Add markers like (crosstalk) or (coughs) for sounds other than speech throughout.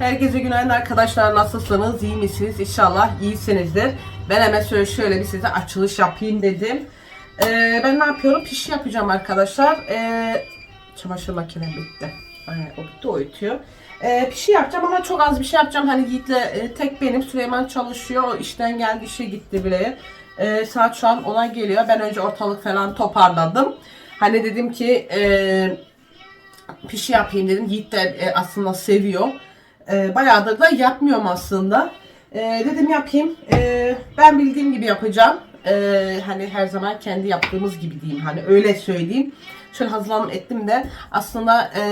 Herkese günaydın arkadaşlar. Nasılsınız? İyi misiniz? İnşallah iyisinizdir. Ben hemen şöyle, şöyle bir size açılış yapayım dedim. Ee, ben ne yapıyorum? Pişi yapacağım arkadaşlar. Ee, çamaşır makinem bitti. Aynen, o bitti, o ötüyor. Ee, pişi yapacağım ama çok az bir şey yapacağım. Hani Yiğit'le e, tek benim. Süleyman çalışıyor. O işten geldi, işe gitti bile. Ee, saat şu an ona geliyor. Ben önce ortalık falan toparladım. Hani dedim ki... E, pişi yapayım dedim. Yiğit de e, aslında seviyor. E, bayağıdır da yapmıyorum aslında. E, dedim yapayım. E, ben bildiğim gibi yapacağım. E, hani her zaman kendi yaptığımız gibi diyeyim. Hani öyle söyleyeyim. Şöyle hazırlanım ettim de aslında e,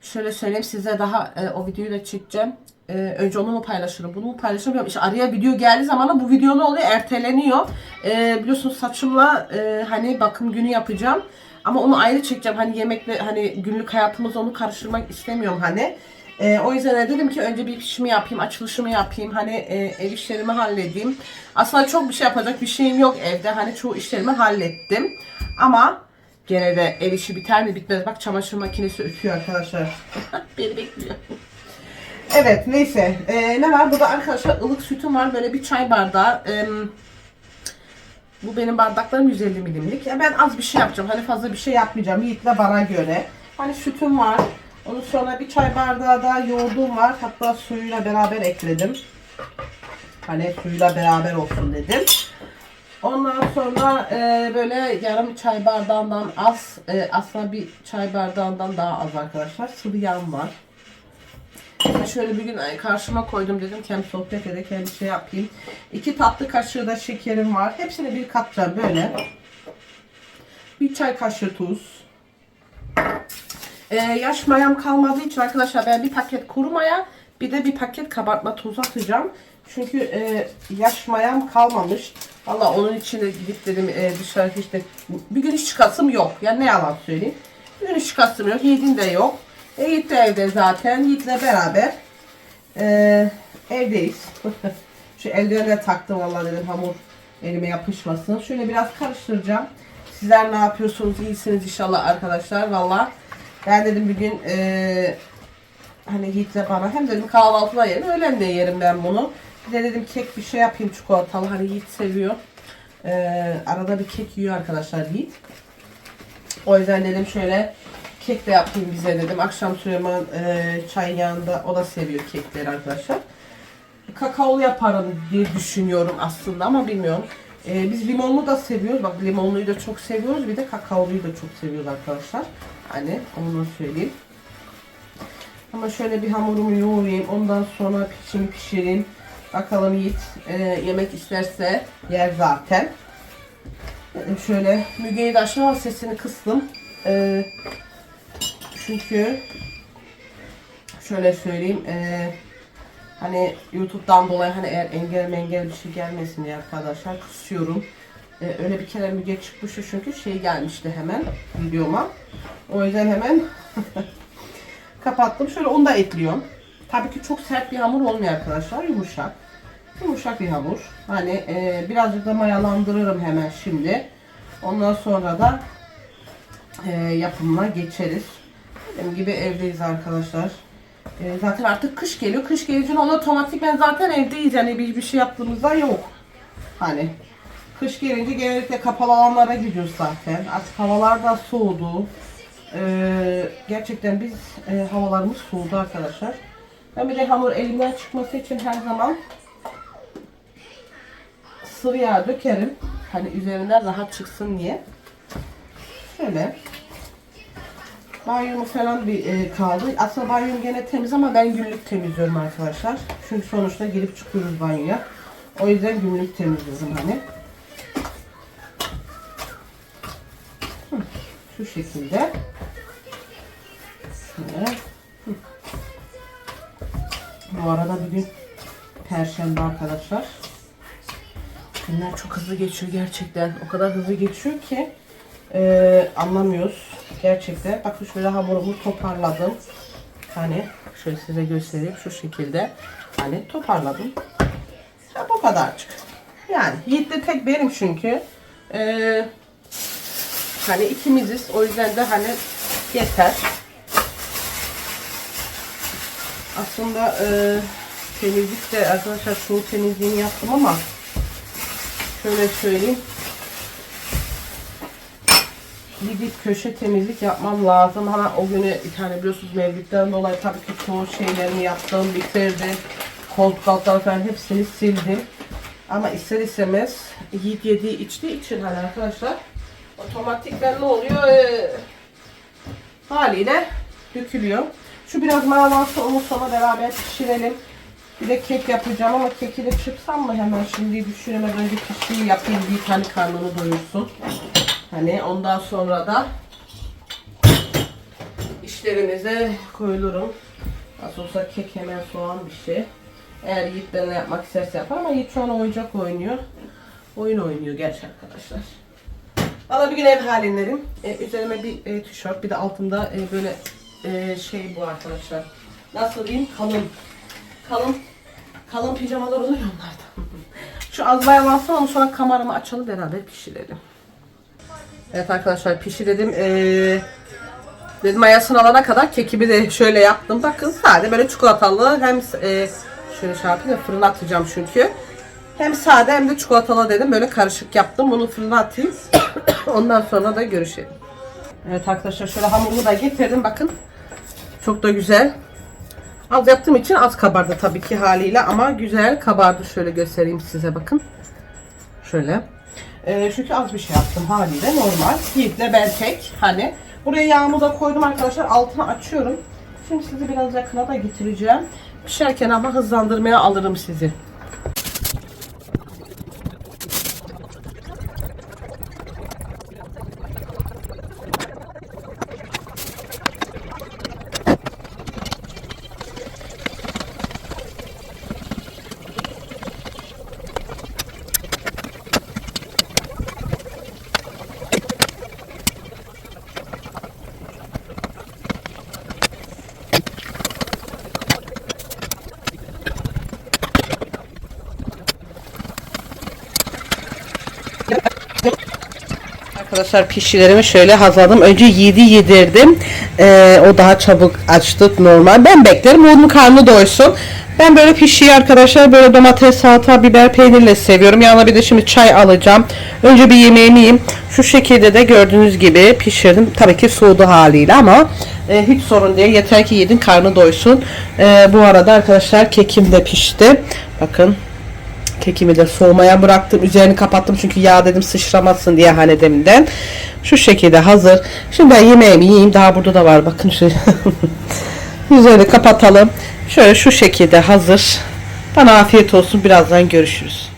şöyle söyleyeyim size daha e, o videoyu da çekeceğim. E, önce onu mu paylaşırım, bunu mu paylaşırım? İşte araya video geldiği zaman bu video ne oluyor? Erteleniyor. E, biliyorsunuz saçımla e, hani bakım günü yapacağım. Ama onu ayrı çekeceğim. Hani yemekle hani günlük hayatımızda onu karıştırmak istemiyorum hani. Ee, o yüzden de dedim ki önce bir pişimi yapayım, açılışımı yapayım. Hani e, ev işlerimi halledeyim. Aslında çok bir şey yapacak bir şeyim yok evde. Hani çoğu işlerimi hallettim. Ama gene de ev işi biter mi bitmez. Bak çamaşır makinesi ötüyor arkadaşlar. (laughs) Beni bekliyor. Evet neyse. Ee, ne var? Burada arkadaşlar ılık sütüm var. Böyle bir çay bardağı. Ee, bu benim bardaklarım 150 milimlik. Ya ben az bir şey yapacağım. Hani fazla bir şey yapmayacağım. Yiğit'le bana göre. Hani sütüm var. Ondan sonra bir çay bardağı da yoğurdum var. Hatta suyuyla beraber ekledim. Hani suyuyla beraber olsun dedim. Ondan sonra e, böyle yarım çay bardağından az, e, aslında bir çay bardağından daha az arkadaşlar. Sıvı yağım var. Şöyle bir gün karşıma koydum dedim ki hem sohbet edek hem şey yapayım. İki tatlı kaşığı da şekerim var. Hepsini bir katacağım böyle. Bir çay kaşığı tuz. Ee, yaş mayam kalmadığı için arkadaşlar ben bir paket kuru maya bir de bir paket kabartma tozu atacağım. Çünkü e, yaş mayam kalmamış. Valla onun için de gidip dedim e, dışarı işte bir gün hiç çıkasım yok. Yani ne yalan söyleyeyim. Bir gün hiç çıkasım yok. Yiğit'in de yok. E, Yiğit de evde zaten. Yiğit'le beraber e, evdeyiz. (laughs) Şu eldivenle taktım valla dedim hamur elime yapışmasın. Şöyle biraz karıştıracağım. Sizler ne yapıyorsunuz? İyisiniz inşallah arkadaşlar. Valla ben dedim bir gün e, hani Yiğit'le bana hem dedim kahvaltıda yerim, öğlen de yerim ben bunu. Bir de dedim kek bir şey yapayım çikolatalı. Hani Yiğit seviyor. E, arada bir kek yiyor arkadaşlar Yiğit. O yüzden dedim şöyle kek de yapayım bize dedim. Akşam Süleyman e, çay yanında o da seviyor kekleri arkadaşlar. Kakaolu yaparım diye düşünüyorum aslında ama bilmiyorum. E, biz limonlu da seviyoruz. Bak limonluyu da çok seviyoruz. Bir de kakaoluyu da çok seviyoruz arkadaşlar. Hani onu söyleyeyim. Ama şöyle bir hamurumu yoğurayım. Ondan sonra pişimi pişireyim. Bakalım Yiğit e, yemek isterse yer zaten. Dedim şöyle Müge'yi de aşağı sesini kıstım. E, çünkü şöyle söyleyeyim e, hani YouTube'dan dolayı hani eğer engel mengel bir şey gelmesin diye arkadaşlar kısıyorum. E, öyle bir kere Müge çıkmıştı çünkü şey gelmişti hemen videoma. O yüzden hemen (laughs) kapattım. Şöyle onu da ekliyorum. Tabii ki çok sert bir hamur olmuyor arkadaşlar. Yumuşak. Yumuşak bir hamur. Hani e, birazcık da mayalandırırım hemen şimdi. Ondan sonra da e, yapımına geçeriz. Dediğim gibi evdeyiz arkadaşlar. E, zaten artık kış geliyor. Kış gelince ona otomatik ben zaten evdeyiz. Yani bir, bir şey yaptığımızda yok. Hani kış gelince genellikle kapalı alanlara gidiyoruz zaten. Artık havalar da soğudu. E, gerçekten biz e, havalarımız soğudu arkadaşlar. Ben bir de hamur elimden çıkması için her zaman sıvı yağ dökerim. Hani üzerinden rahat çıksın diye. Şöyle. Banyomu falan bir e, kaldı. Aslında banyom gene temiz ama ben günlük temizliyorum arkadaşlar. Çünkü sonuçta girip çıkıyoruz banyoya. O yüzden günlük temizliyorum hani. Şu şekilde. Hı. Bu arada bugün Perşembe arkadaşlar. Günler çok hızlı geçiyor gerçekten. O kadar hızlı geçiyor ki e, anlamıyoruz gerçekten. Bakın şöyle hamurumu toparladım. Hani şöyle size göstereyim şu şekilde. Hani toparladım. Ha, bu kadarcık. Yani Yiğit de tek benim çünkü. E, hani ikimiziz. O yüzden de hani yeter. Aslında e, temizlik de arkadaşlar çoğu temizliğini yaptım ama şöyle söyleyeyim. Gidip köşe temizlik yapmam lazım. Hani o günü tane biliyorsunuz mevlütten dolayı tabii ki çoğu şeylerimi yaptım, bitirdim. Koltuk altları falan hepsini sildim. Ama ister istemez Yiğit yediği içtiği için hani arkadaşlar otomatikten ne oluyor? Ee, haliyle dökülüyor. Şu biraz mağalansa onu beraber pişirelim. Bir de kek yapacağım ama keki de çıksam mı hemen şimdi düşünemeden önce pişiyi yapayım bir tane karnını doyursun. Hani ondan sonra da işlerimize koyulurum. Nasıl olsa kek hemen soğan bir şey. Eğer Yiğit benimle yapmak isterse yapar ama Yiğit şu an oyuncak oynuyor. Oyun oynuyor gerçi arkadaşlar. Valla bir gün ev halinlerim. Ee, üzerime bir e, tişört bir de altında e, böyle e, şey bu arkadaşlar. Nasıl diyeyim? Kalın. Kalın. Kalın pijamalar oluyor onlardan. (laughs) Şu az bayalansın ama sonra kameramı açalım beraber pişirelim. Evet arkadaşlar pişirelim. Ee, dedim ayasını alana kadar kekimi de şöyle yaptım. Bakın sade böyle çikolatalı hem e, şöyle şey fırına atacağım çünkü. Hem sade hem de çikolatalı dedim. Böyle karışık yaptım. Bunu fırına atayım. (coughs) Ondan sonra da görüşelim. Evet arkadaşlar şöyle hamurunu da getirdim. Bakın. Çok da güzel. Az yaptığım için az kabardı tabii ki haliyle ama güzel kabardı. Şöyle göstereyim size bakın. Şöyle. Ee, çünkü az bir şey yaptım haliyle normal. Yiğit'le ben tek. Hani buraya yağımı da koydum arkadaşlar. Altını açıyorum. Şimdi sizi biraz yakına da getireceğim. Pişerken ama hızlandırmaya alırım sizi. Arkadaşlar pişilerimi şöyle hazırladım. Önce 7 yedirdim. Ee, o daha çabuk açtı normal. Ben beklerim onun karnı doysun. Ben böyle pişiyi arkadaşlar böyle domates, salata, biber, peynirle seviyorum. Yanına bir de şimdi çay alacağım. Önce bir yemeğimi yiyeyim. Şu şekilde de gördüğünüz gibi pişirdim. Tabii ki soğudu haliyle ama e, hiç sorun değil. Yeter ki yedin karnı doysun. E, bu arada arkadaşlar kekim de pişti. Bakın Kekimi de soğumaya bıraktım. Üzerini kapattım çünkü yağ dedim sıçramasın diye hani deminden. Şu şekilde hazır. Şimdi ben yemeğimi yiyeyim. Daha burada da var. Bakın şu. (laughs) Üzerini kapatalım. Şöyle şu şekilde hazır. Bana afiyet olsun. Birazdan görüşürüz.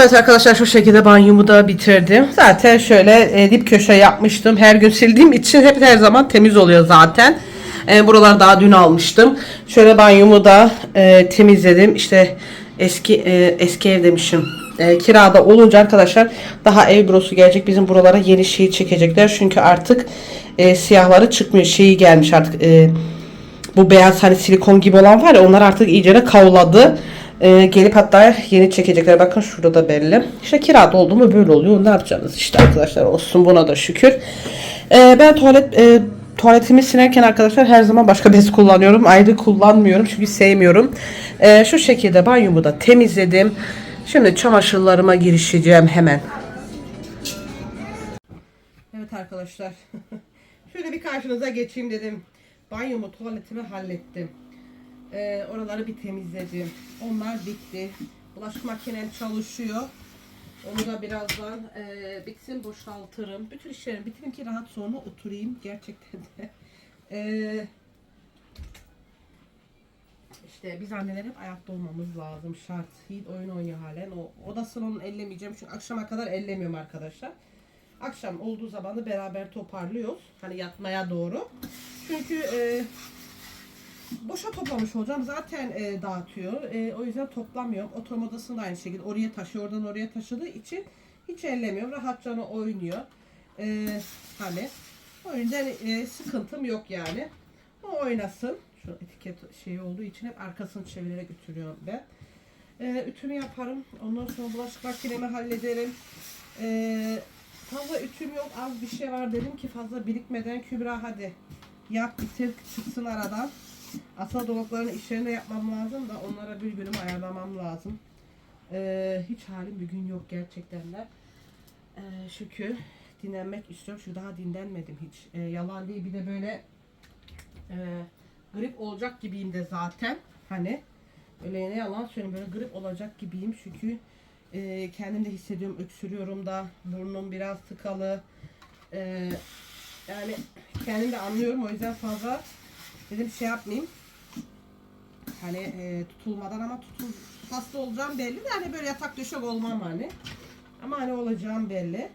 Evet arkadaşlar şu şekilde banyomu da bitirdim. Zaten şöyle e, dip köşe yapmıştım. Her gün sildiğim için hep her zaman temiz oluyor zaten. E, buralar daha dün almıştım. Şöyle banyomu da e, temizledim. İşte eski e, eski ev demişim. E, kirada olunca arkadaşlar daha ev bürosu gelecek. Bizim buralara yeni şeyi çekecekler. Çünkü artık e, siyahları çıkmıyor. Şeyi gelmiş artık. E, bu beyaz hani silikon gibi olan var ya onlar artık iyice kavladı. Ee, gelip hatta yeni çekecekler. Bakın şurada da belli. İşte kirada oldu mu böyle oluyor. Ne yapacaksınız işte arkadaşlar olsun buna da şükür. Ee, ben tuvalet e, tuvaletimi silerken arkadaşlar her zaman başka bez kullanıyorum. Ayrı kullanmıyorum çünkü sevmiyorum. Ee, şu şekilde banyomu da temizledim. Şimdi çamaşırlarıma girişeceğim hemen. Evet arkadaşlar. (laughs) Şöyle bir karşınıza geçeyim dedim. Banyomu, tuvaletimi hallettim. Ee, oraları bir temizledim. Onlar bitti. Bulaşık makinem çalışıyor. Onu da birazdan e, bitsin boşaltırım. Bütün işlerimi bitireyim ki rahat sonra oturayım. Gerçekten de. (laughs) Ee, işte biz anneler hep ayakta olmamız lazım. Şart. Yiğit oyun oynuyor halen. O odasını onun ellemeyeceğim. Çünkü akşama kadar ellemiyorum arkadaşlar. Akşam olduğu zaman da beraber toparlıyoruz. Hani yatmaya doğru. Çünkü e, boşa toplamış olacağım. Zaten e, dağıtıyor. E, o yüzden toplamıyorum. Oturma odasını da aynı şekilde oraya taşıyor. Oradan oraya taşıdığı için hiç ellemiyorum. Rahatça oynuyor. E, hani o yüzden e, sıkıntım yok yani. O oynasın. Şu etiket şeyi olduğu için hep arkasını çevirerek götürüyorum ben. E, ütümü yaparım. Ondan sonra bulaşık makinemi hallederim. E, fazla ütüm yok. Az bir şey var. Dedim ki fazla birikmeden Kübra hadi yap bitir çıksın aradan. Asal dolapların işlerini yapmam lazım da onlara bir günümü ayarlamam lazım. E, hiç halim bir gün yok gerçekten de. E, çünkü dinlenmek istiyorum. Çünkü daha dinlenmedim hiç. E, yalan değil. Bir de böyle e, grip olacak gibiyim de zaten. Hani öyle ne yalan söyleyeyim böyle grip olacak gibiyim çünkü e, kendim de hissediyorum öksürüyorum da burnum biraz tıkalı E, yani kendim de anlıyorum o yüzden fazla dedim şey yapmayayım. Hani e, tutulmadan ama tutul hasta olacağım belli de hani böyle yatak döşek olmam hani. Ama hani olacağım belli.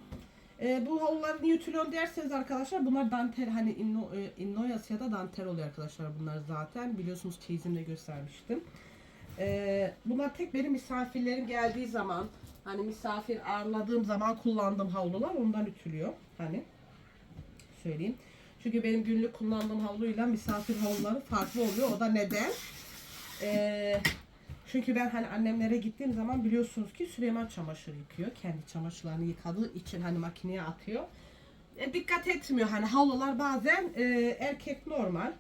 E, bu halılar niye ütülüyorum derseniz arkadaşlar bunlar dantel hani inno, e, innoyas ya da dantel oluyor arkadaşlar bunlar zaten. Biliyorsunuz çeyizimde göstermiştim. E, bunlar tek benim misafirlerim geldiği zaman hani misafir ağırladığım zaman kullandığım havlular ondan ütülüyor hani. Söyleyeyim. Çünkü benim günlük kullandığım havluyla misafir havluları farklı oluyor. O da neden? Ee, çünkü ben hani annemlere gittiğim zaman biliyorsunuz ki Süleyman çamaşır yıkıyor. Kendi çamaşırlarını yıkadığı için hani makineye atıyor. E, dikkat etmiyor. Hani havlular bazen e, erkek normal.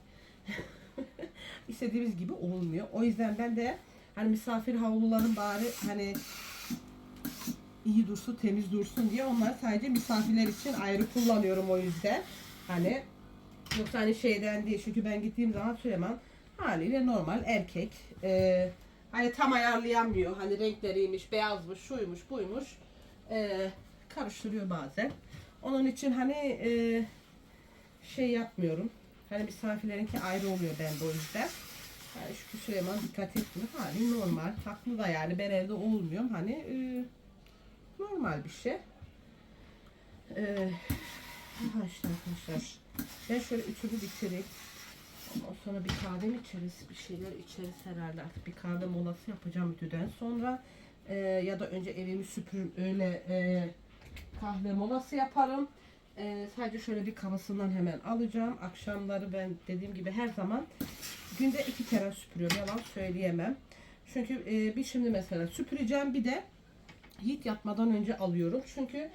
(laughs) istediğimiz gibi olmuyor. O yüzden ben de hani misafir havluların bari hani iyi dursun, temiz dursun diye onları sadece misafirler için ayrı kullanıyorum o yüzden. Hani yoksa hani şeyden değil çünkü ben gittiğim zaman Süleyman haliyle normal erkek. Ee, hani tam ayarlayamıyor. Hani renkleriymiş, beyazmış, şuymuş, buymuş. Ee, karıştırıyor bazen. Onun için hani e, şey yapmıyorum. Hani misafirlerinki ayrı oluyor bende o yüzden. Yani şu Süleyman dikkat etmiyor. Hani normal. Haklı da yani ben evde olmuyorum. Hani e, normal bir şey. Ee, işte arkadaşlar. Ben şöyle ütümü bitireyim. Ondan sonra bir kahve mi içeriz? Bir şeyler içeriz herhalde. Artık bir kahve molası yapacağım ütüden sonra. Ee, ya da önce evimi süpürürüm. Öyle e, kahve molası yaparım. Ee, sadece şöyle bir kavasından hemen alacağım. Akşamları ben dediğim gibi her zaman günde iki kere süpürüyorum. Yalan söyleyemem. Çünkü e, bir şimdi mesela süpüreceğim bir de Yiğit yatmadan önce alıyorum. Çünkü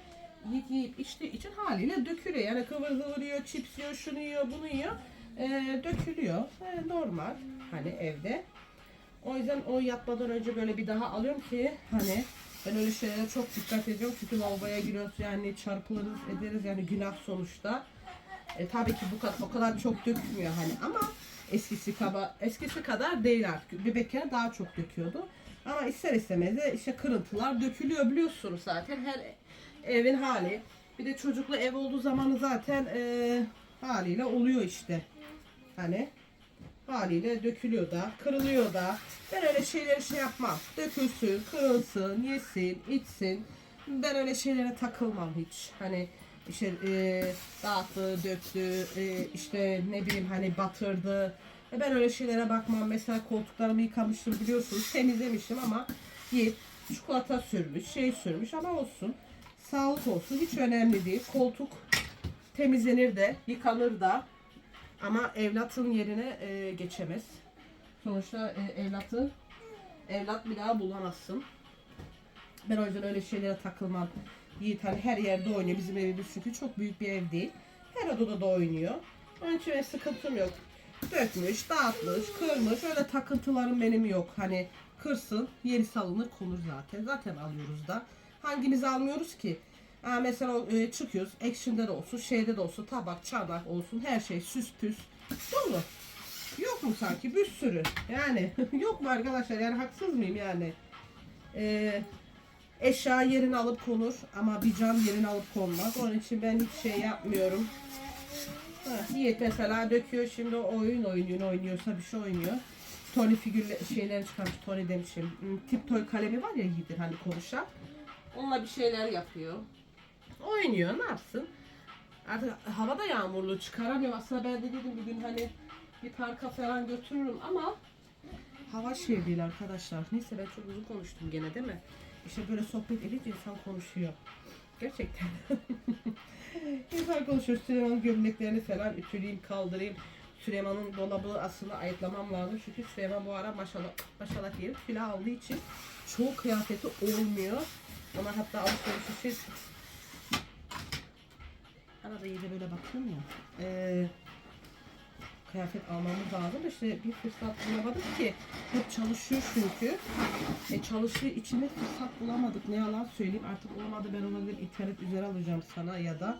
Yiğit yiyip içtiği için haliyle dökülüyor. Yani kıvır kıvır yiyor, chips yiyor, şunu yiyor, bunu yiyor. Ee, dökülüyor. Ee, normal hani evde. O yüzden o yatmadan önce böyle bir daha alıyorum ki hani ben öyle şeylere çok dikkat ediyorum. Çünkü lavaboya giriyoruz yani çarpılırız ederiz yani günah sonuçta. E, tabii ki bu kadar, o kadar çok dökmüyor hani ama eskisi kaba eskisi kadar değil artık. Bebekken daha çok döküyordu. Ama ister istemez de işte kırıntılar dökülüyor biliyorsunuz zaten her evin hali. Bir de çocuklu ev olduğu zamanı zaten e, haliyle oluyor işte. Hani haliyle dökülüyor da, kırılıyor da. Ben öyle şeyleri şey yapmam. Dökülsün, kırılsın, yesin, içsin. Ben öyle şeylere takılmam hiç. Hani işte e, dağıttı, döktü, e, işte ne bileyim hani batırdı. E, ben öyle şeylere bakmam. Mesela koltuklarımı yıkamıştım biliyorsunuz. Temizlemiştim ama yiyip çikolata sürmüş, şey sürmüş ama olsun. Sağlık olsun. Hiç önemli değil. Koltuk temizlenir de, yıkanır da. Ama evlatın yerine e, geçemez. Sonuçta e, evlatı evlat bir daha bulamazsın. Ben o yüzden öyle şeylere takılmam. Yiğit hani her yerde oynuyor. Bizim evimiz çünkü çok büyük bir ev değil. Her odada da oynuyor. Onun için benim sıkıntım yok. Dökmüş, dağıtmış, kırmış. Öyle takıntılarım benim yok. Hani kırsın, yeni salınır konur zaten. Zaten alıyoruz da. Hangimiz almıyoruz ki? Ha, mesela e, çıkıyoruz. Action'da da olsun, şeyde de olsun. Tabak, çanak olsun. Her şey süs püs. Dolu. Yok mu sanki? Bir sürü. Yani (laughs) yok mu arkadaşlar? Yani haksız mıyım yani? Eee eşya yerini alıp konur ama bir can yerini alıp konmaz. Onun için ben hiç şey yapmıyorum. Ha, Yiğit mesela döküyor şimdi oyun oynuyor oynuyorsa bir şey oynuyor. Tony figürle şeylerini çıkarmış Tony demişim. Hmm, Tip toy kalemi var ya Yiğit'in hani konuşan. Onunla bir şeyler yapıyor. oynuyor ne yapsın? Artık hava da yağmurlu çıkaramıyor. Aslında ben de dedim bir hani bir parka falan götürürüm ama hava şey değil arkadaşlar. Neyse ben çok uzun konuştum gene değil mi? İşte böyle sohbet edince insan konuşuyor. Gerçekten. (laughs) insan konuşuyor. Süleyman'ın gömleklerini falan ütüleyeyim, kaldırayım. Süleyman'ın dolabı aslında ayıtlamam lazım. Çünkü Süleyman bu ara maşallah maşallah diyelim kilo aldığı için çoğu kıyafeti olmuyor. Ama hatta alışveriş için Arada iyice böyle bakıyorum ya. Ee, kıyafet almamız lazım. İşte bir fırsat bulamadık ki. Hep çalışıyor çünkü. E çalıştığı için fırsat bulamadık. Ne yalan söyleyeyim. Artık olmadı ben olabilir internet üzeri alacağım sana ya da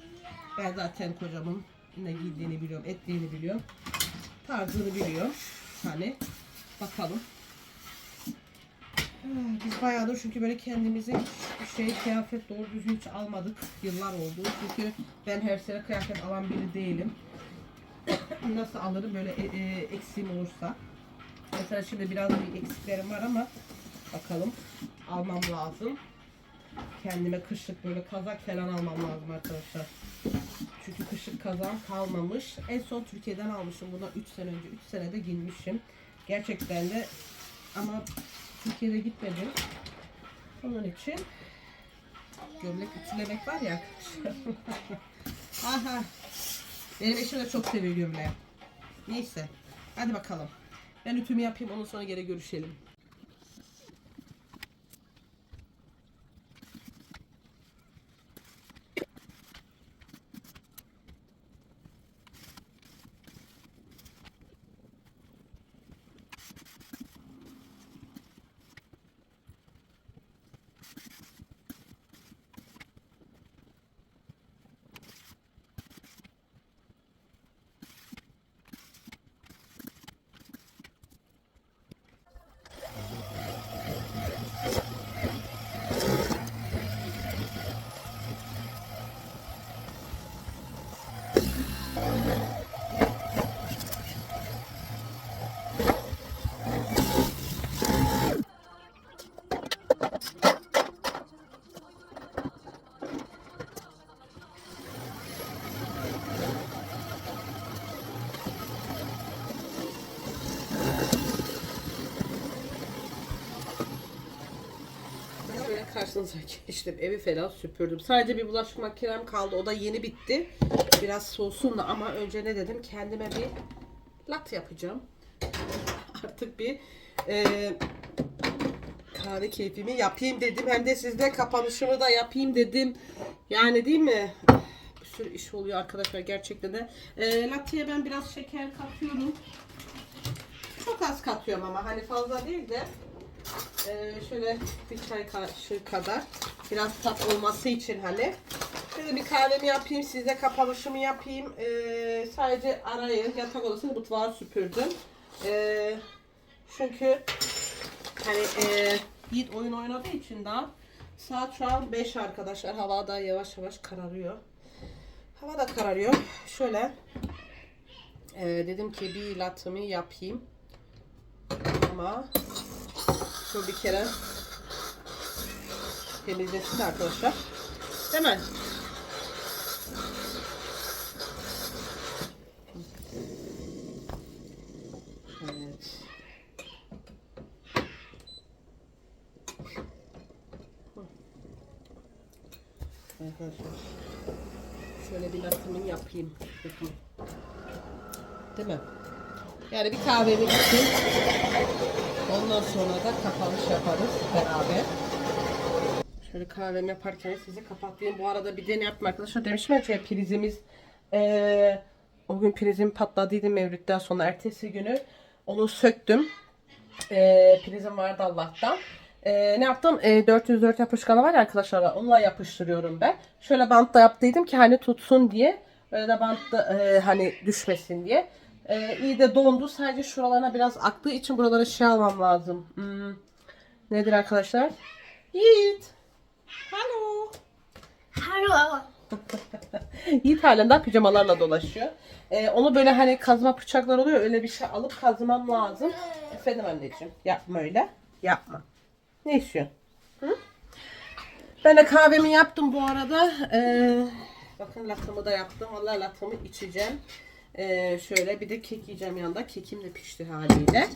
ben zaten kocamın ne giydiğini biliyorum, ettiğini biliyorum. Tarzını biliyorum. Hani bakalım. Ah, Biz bayağıdır çünkü böyle kendimize şey kıyafet doğru düzgün hiç almadık. Yıllar oldu. Çünkü ben her sene kıyafet alan biri değilim. (coughs) Nasıl alırım böyle e, e, eksiğim olursa. Mesela şimdi biraz bir eksiklerim var ama bakalım almam lazım. Kendime kışlık böyle kazak falan almam lazım arkadaşlar. Çünkü kışlık kazağım kalmamış. En son Türkiye'den almışım. Buna 3 sene önce. 3 senede giymişim. Gerçekten de ama Türkiye'de gitmedim. Onun için gömlek ütülemek var ya arkadaşlar. (laughs) Aha. Benim eşim de çok seviyor gömleği. Neyse. Hadi bakalım. Ben ütümü yapayım ondan sonra geri görüşelim. Böyle karşınıza (laughs) geçtim. Evi falan süpürdüm. Sadece bir bulaşık makinem kaldı. O da yeni bitti. Biraz soğusun da ama önce ne dedim? Kendime bir lat yapacağım. (laughs) Artık bir e, kahve keyfimi yapayım dedim. Hem de sizde kapanışımı da yapayım dedim. Yani değil mi? Bir sürü iş oluyor arkadaşlar gerçekten de. E, latte'ye ben biraz şeker katıyorum. Çok az katıyorum ama hani fazla değil de ee, şöyle bir çay kaşığı kadar. Biraz tat olması için hani. Şöyle bir kahvemi yapayım size kapanışımı yapayım. Ee, sadece arayı yatak odasını mutfağı süpürdüm. Ee, çünkü hani e, Yiğit oyun oynadığı için daha saat şu an 5 arkadaşlar. Hava da yavaş yavaş kararıyor. Hava da kararıyor. Şöyle e, dedim ki bir latımı yapayım. Ama Şöyle bir kere temizlesin arkadaşlar. Hemen. Evet. Arkadaşlar. Şöyle bir latımını yapayım. Bakın. Değil mi? Yani bir kahvemi içeyim. Ondan sonra da kapanış yaparız beraber. Şöyle kahvemi yaparken sizi kapatayım. Bu arada bir deney yaptım arkadaşlar. Demiştim ya ki prizimiz eee, o gün prizim patladıydı Mevlüt'ten sonra ertesi günü onu söktüm. Eee prizim vardı Allah'tan. Eee, ne yaptım? Eee, 404 yapışkanı var ya arkadaşlar. Onunla yapıştırıyorum ben. Şöyle bantla yaptıydım ki hani tutsun diye. Böyle de bantta eee, hani düşmesin diye. Ee, iyi de dondu. Sadece şuralarına biraz aktığı için buralara şey almam lazım. Hmm. Nedir arkadaşlar? Yiğit. Hello. Hello. (laughs) Yiğit halen daha pijamalarla dolaşıyor. Ee, onu böyle hani kazma bıçaklar oluyor. Öyle bir şey alıp kazmam lazım. Efendim anneciğim. Yapma öyle. Yapma. Ne istiyorsun? Hı? Ben de kahvemi yaptım bu arada. Ee, bakın latımı da yaptım. Vallahi latımı içeceğim. Ee, şöyle bir de kek yiyeceğim yanında. Kekim de pişti haliyle.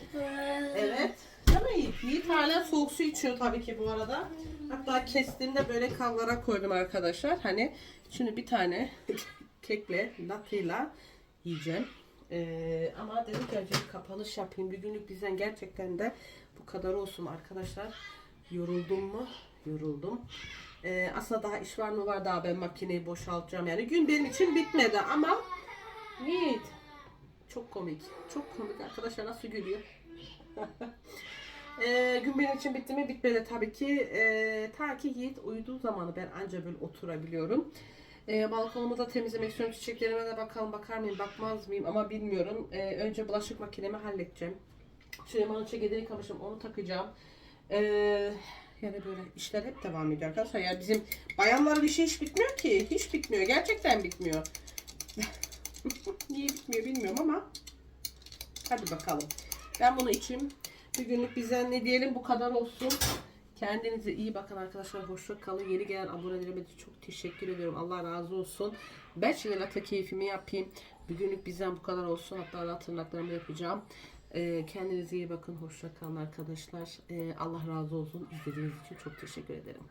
Evet. Ama Yiğit, Yiğit hala soğuk su içiyor tabii ki bu arada. Hatta kestiğimde böyle kavlara koydum arkadaşlar. Hani şimdi bir tane (laughs) kekle, latıyla yiyeceğim. Ee, ama dedik ki önce bir kapanış yapayım. Bir günlük bizden gerçekten de bu kadar olsun arkadaşlar. Yoruldum mu? Yoruldum. Ee, aslında daha iş var mı var daha ben makineyi boşaltacağım. Yani gün benim için bitmedi ama Yiğit. Çok komik. Çok komik arkadaşlar nasıl gülüyor. (laughs) Ee, gün benim için bitti mi bitmedi tabii ki. Ee, ta ki Yiğit uyuduğu zamanı ben anca böyle oturabiliyorum. Ee, balkonumu da temizlemek istiyorum. Çiçeklerime de bakalım bakar mıyım bakmaz mıyım ama bilmiyorum. Ee, önce bulaşık makinemi halledeceğim. Süleyman'ın çekirdeğini yıkamışım onu takacağım. Ee, yani böyle işler hep devam ediyor arkadaşlar. Yani bizim bayanların işi hiç bitmiyor ki. Hiç bitmiyor. Gerçekten bitmiyor. (laughs) Niye bitmiyor bilmiyorum ama hadi bakalım. Ben bunu içeyim. Bir günlük bizden ne diyelim bu kadar olsun. Kendinize iyi bakın arkadaşlar. Hoşça kalın. Yeni gelen abonelerime de çok teşekkür ediyorum. Allah razı olsun. Ben şimdi latte keyfimi yapayım. Bir günlük bizden bu kadar olsun. Hatta tırnaklarımı yapacağım. Ee, kendinize iyi bakın. Hoşça kalın arkadaşlar. Ee, Allah razı olsun. İzlediğiniz için çok teşekkür ederim.